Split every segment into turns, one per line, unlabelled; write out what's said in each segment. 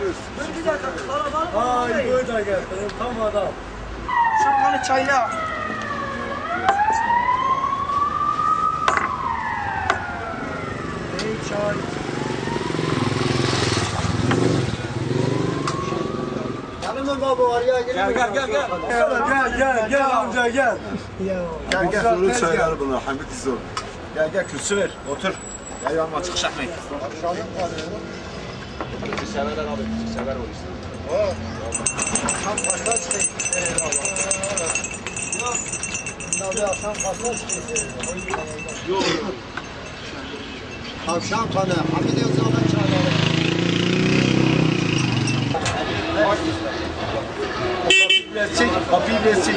Buyur.
Bir dakika kalabalık
Ay
Ay,
bu da getirin tam adam.
Şapkalı çayla. Ey çay.
Hanımın baba var ya.
Gel gel gel gel. Gel gel gel amca gel.
Gel gel.
Soru çaylar bunlar Hamit Zor. Gel gel kürsü ver otur. Gel yanıma çıkış yapmayın.
Akşam kaçta çıkayım? Tabii akşam kaçta çıkayım? Akşam kanı. Hamid Yazan'a çağıralım.
Çek kapıyı biraz çek.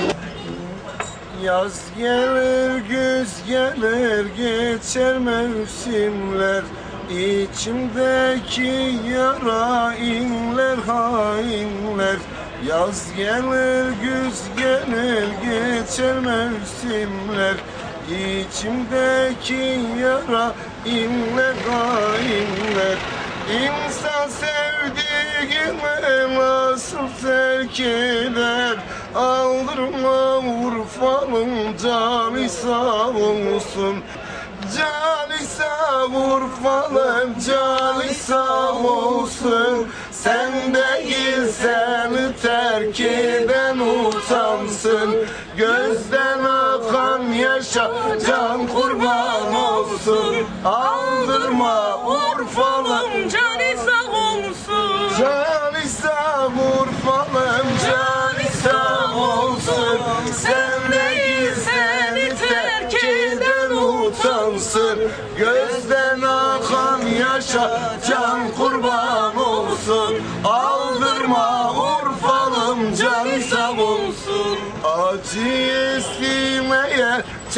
Yaz gelir, güz gelir, geçer mevsimler İçimdeki yara inler, hainler. Yaz gelir, güz gelir, geçer mevsimler. İçimdeki yara inler, hainler. İnsan sevdiğine nasıl terk eder? Aldırma Urfa'nın canı sağ olsun Urfa'nın canı sağ olsun. Sen değil seni terk eden utansın. Gözden akan yaşa can kurban olsun. Aldırma Urfa'nın
Cani sağ olsun.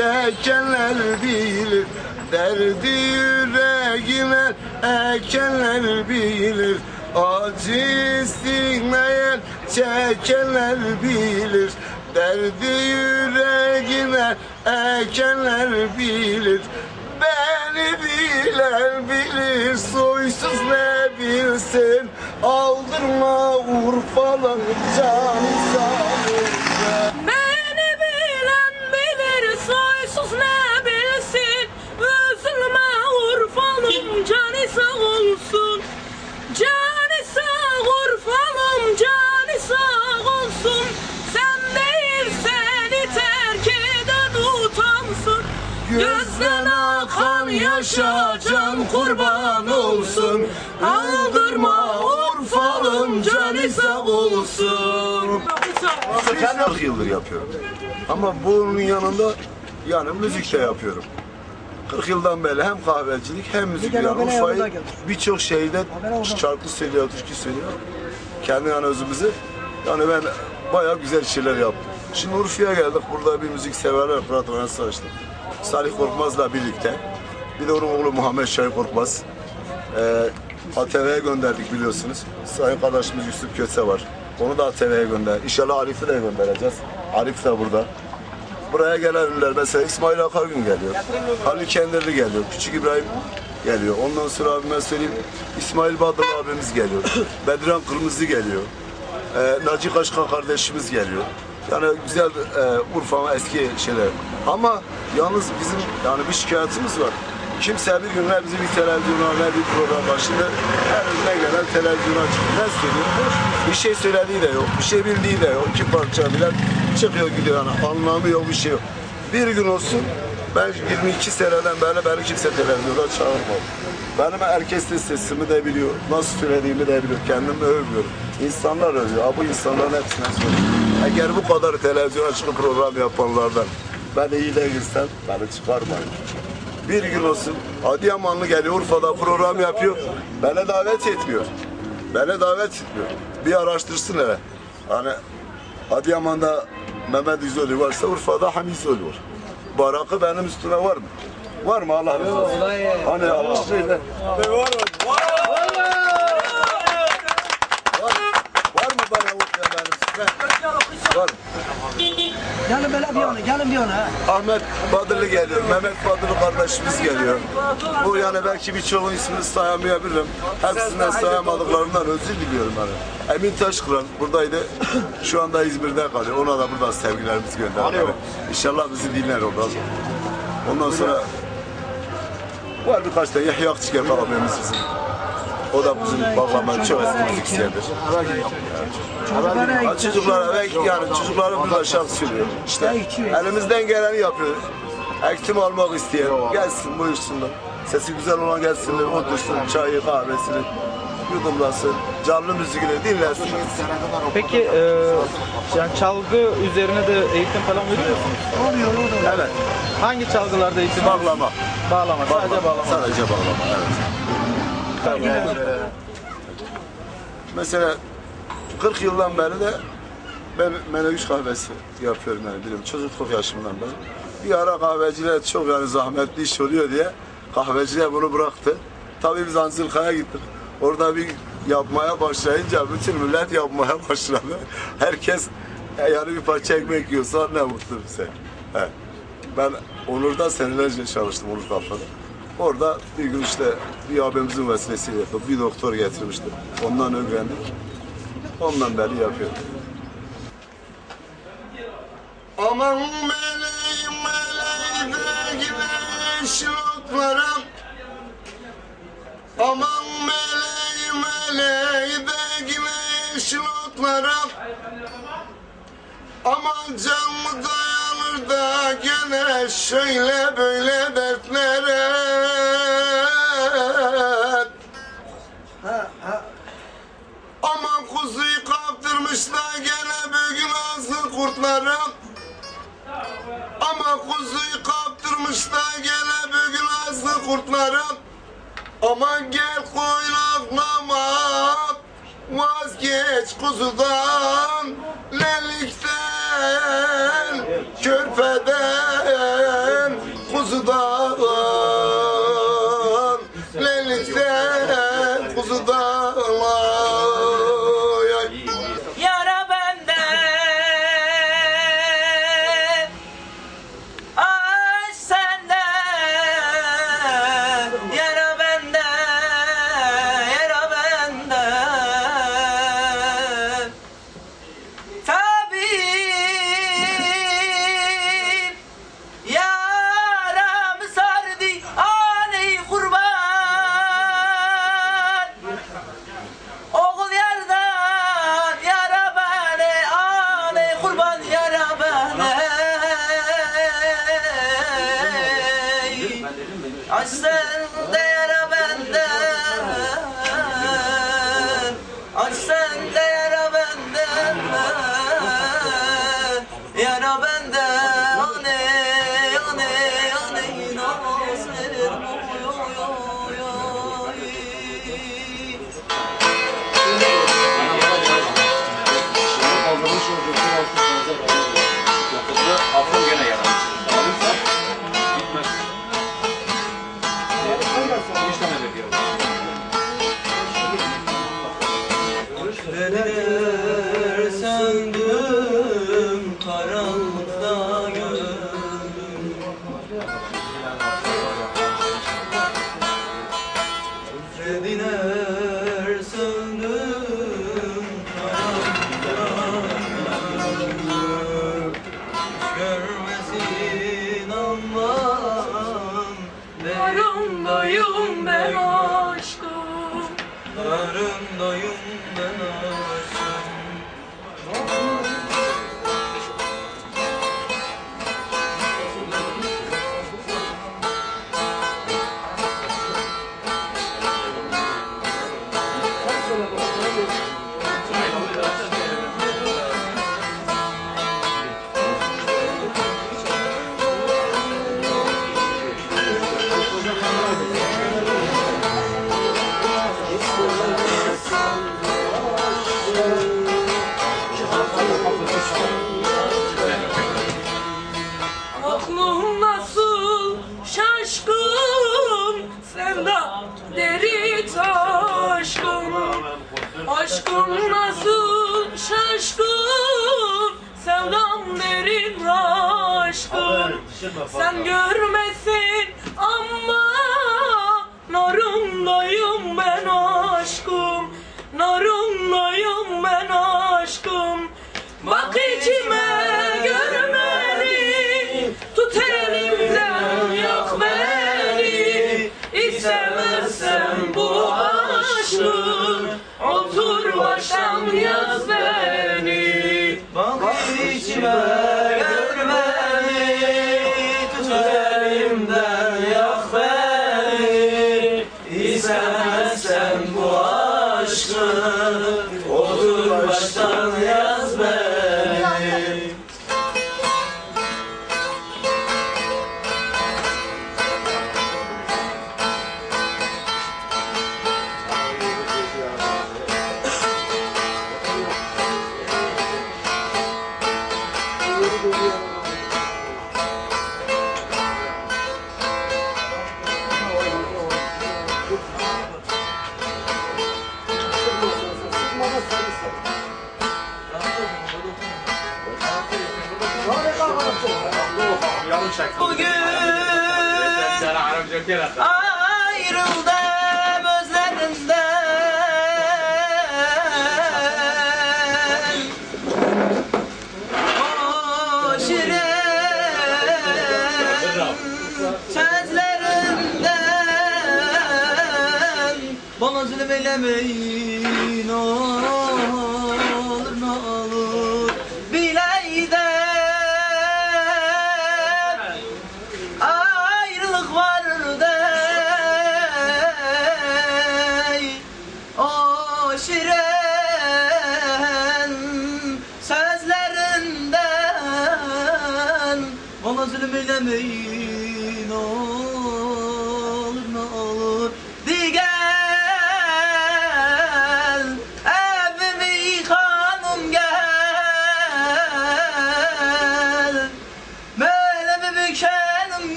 Çekenler bilir Derdi yüreğine ekenler bilir. Acı istinmeyen çekenler bilir Derdi yüreğine ekenler bilir. Beni bilen bilir soysuz ne bilsin. Aldırma Urfa'nın canı sağ
soysuz ne bilsin. Üzülme Urfalım cani sağ olsun. Cani sağ Urfalım cani sağ olsun. Sen değil seni terk eden utansın.
Gözden akan yaşa can kurban olsun Aldırma Urfalım canı sağ olsun 40 yıldır yapıyorum ama bunun yanında yani müzik de yapıyorum 40 yıldan beri hem kahvecilik hem müzik yani Urfa'yı birçok şeyde şarkı söylüyor, türkü söylüyor kendi yani özümüzü yani ben bayağı güzel şeyler yaptım. Şimdi Urfa'ya geldik. Burada bir müzik severler Fırathanesi açtım. Salih Korkmaz'la birlikte. Bir de onun oğlu Muhammed Şahin Korkmaz. Ee, ATV'ye gönderdik biliyorsunuz. Sayın kardeşimiz Yusuf Köse var. Onu da ATV'ye gönder. İnşallah Arif'i de göndereceğiz. Arif de burada. Buraya gelen ünlüler mesela İsmail Akargün geliyor. Halil Kendirli geliyor. Küçük İbrahim geliyor. Ondan sonra abime söyleyeyim İsmail Badır abimiz geliyor. Bedran Kırmızı geliyor. Ee, Naci Kaşkan kardeşimiz geliyor. Yani güzel e, Urfa'nın eski şeyler. Ama yalnız bizim yani bir şikayetimiz var. Kimse bir gün ne bizi bir televizyona ne bir program başında her önüne gelen televizyona çıkıyor. Ne söylüyor? Bir şey söylediği de yok, bir şey bildiği de yok. İki parça bile çıkıyor gidiyor yani anlamı yok bir şey yok. Bir gün olsun ben 22 seneden beri beni kimse televizyona çağırmadı. Benim herkes de sesimi de biliyor, nasıl söylediğimi de biliyor, kendimi övmüyorum. İnsanlar övüyor, Ha, bu insanların hepsine söylüyorum. Eğer bu kadar televizyona çıkıp program yapanlardan ben iyi değilsem beni çıkarmayın. Bir gün olsun Adıyamanlı geliyor Urfa'da program yapıyor, beni davet etmiyor. Beni davet etmiyor. Bir araştırsın hele. Hani Adıyaman'da Mehmet İzoli varsa Urfa'da Hamid İzoli var. Barakı benim üstüne var mı? Var mı Allah razı olsun? Hani Allah. Var, var mı bana Urfa'ya benim üstüne? Var.
Gelin böyle bir yana, gelin bir yana.
Ahmet Badırlı geliyor, Mehmet Badırlı kardeşimiz geliyor. Bu yani belki birçoğun ismini sayamayabilirim. Hepsinden sayamadıklarından özür diliyorum yani. Emin Taşkıran buradaydı. Şu anda İzmir'de kalıyor. Ona da buradan sevgilerimizi gönderiyorum. İnşallah bizi dinler orada. Ondan sonra var birkaç tane Yahya Akçiker abimiz bizim. O da bizim bağlama çok müzisyendir.
Çocuklara
Ha, Çocuklara ve yani çocuklara burada şarkı söylüyor. İşte elimizden geleni yapıyor. Ektim almak isteyen gelsin buyursunlar. Sesi güzel olan gelsinler, otursun, çayı, kahvesini yudumlasın. Canlı müziğini dinlesin.
Peki e, yani çalgı üzerine de eğitim falan veriyor musunuz?
oluyor, oluyor.
Evet,
Hangi çalgılarda eğitim?
bağlama.
Bağlama, sadece bağlama.
Sadece bağlama, evet. Mesela 40 yıldan beri de ben menüş kahvesi yapıyorum yani biliyorum çocukluk yaşımdan beri. Bir ara kahveciler çok yani zahmetli iş oluyor diye kahveciler bunu bıraktı. Tabii biz Anzilkaya gittik. Orada bir yapmaya başlayınca bütün millet yapmaya başladı. Herkes e, yani bir parça ekmek yiyorsa ne mutlu bize. He. Ben Onur'da senelerce çalıştım Onur Kafada. Orada bir gün işte bir abimizin vesilesiyle bir doktor getirmişti. Ondan öğrendik. Ondan beri yapıyorum. Aman meleğim de güneş otlarım Aman meleğim de güneş otlarım Aman canlı dayanır da gene şöyle böyle dertlere kurtlarım Ama kuzuyu kaptırmışlar gene bugün azı kurtlarım. Aman gel koynaklama Vazgeç kuzudan. Lelikten Körpeden Kuzudan
aşkım sevda deri taşkım. Aşkım nasıl şaşkın sevdam derin aşkım. Sen görmesin ama narındayım ben aşkım. Narındayım ben aşkım. Bak içime. akşam yaz beni.
Bak içime Sözlerinden bana zulüm eylemeyin oh.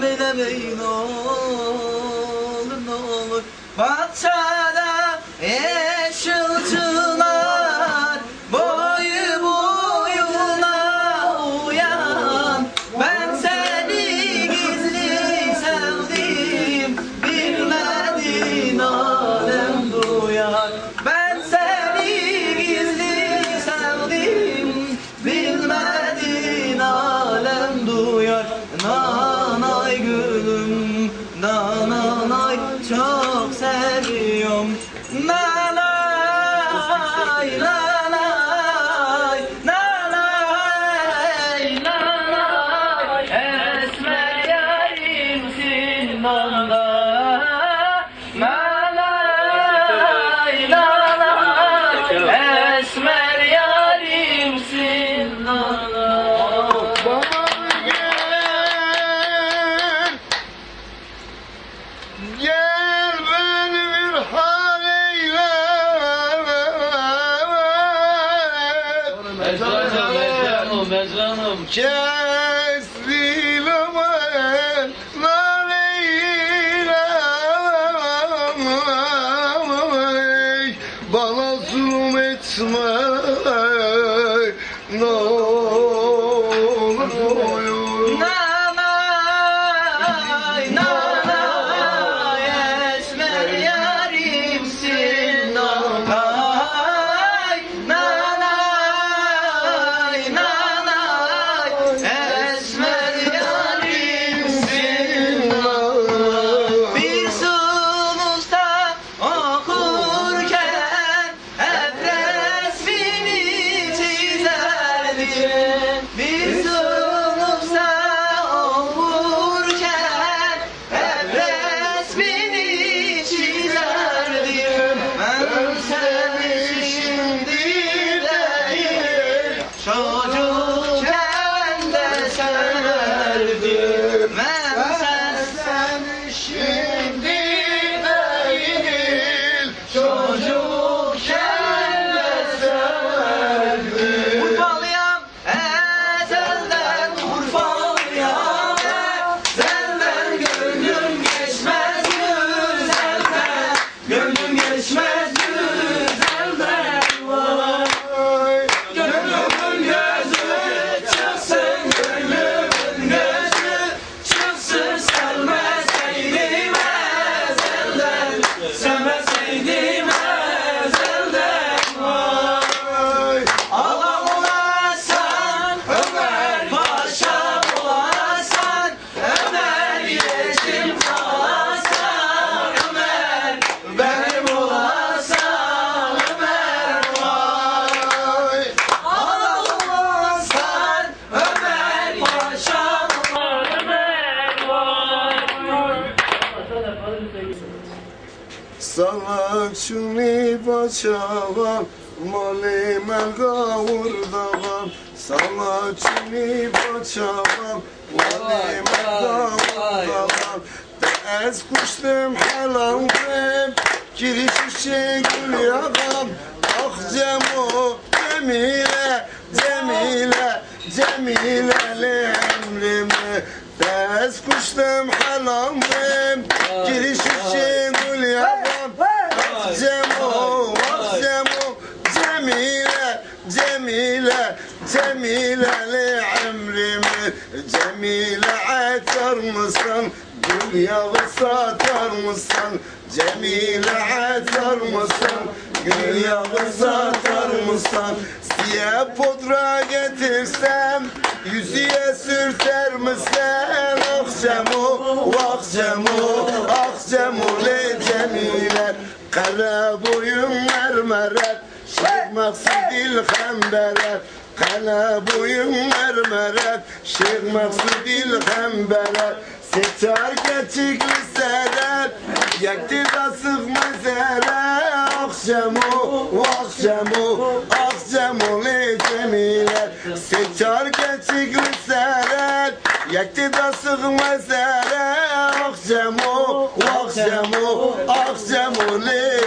Meydan Eyno Yeah.
Salakçını bacağam Mali melgavur dağam Salakçını bacağam Mali melgavur dağam Ez kuştum halamdım Giriş işe gül yağam Ah Cemo Cemile Cemile Cemile li emrimi. Tez kuştum halamdım Giriş işe gül yağam Ah Cemo Ah Cemo Cemile Cemile Cemile li emrimi? Cemile atar mısın? Gül yağı satar mısın? Cemile atar mısın? Gül yağı satar mısın? Siyah pudra getirsem Yüzüye sürter misin? Akşamı, akşamı, akşamı le Cemile Kara boyun mermeret Şeyh Maksudil Hemberet Kala boyun mermeret Şeyh Maksudil Hemberet Seçer geçikli seret Yakti da sıkma zere Akşamı, akşamı, akşamı le cemiler. Seçer geçikli seret Yakti da sıkma zere Akşamı, akşamı, akşamı le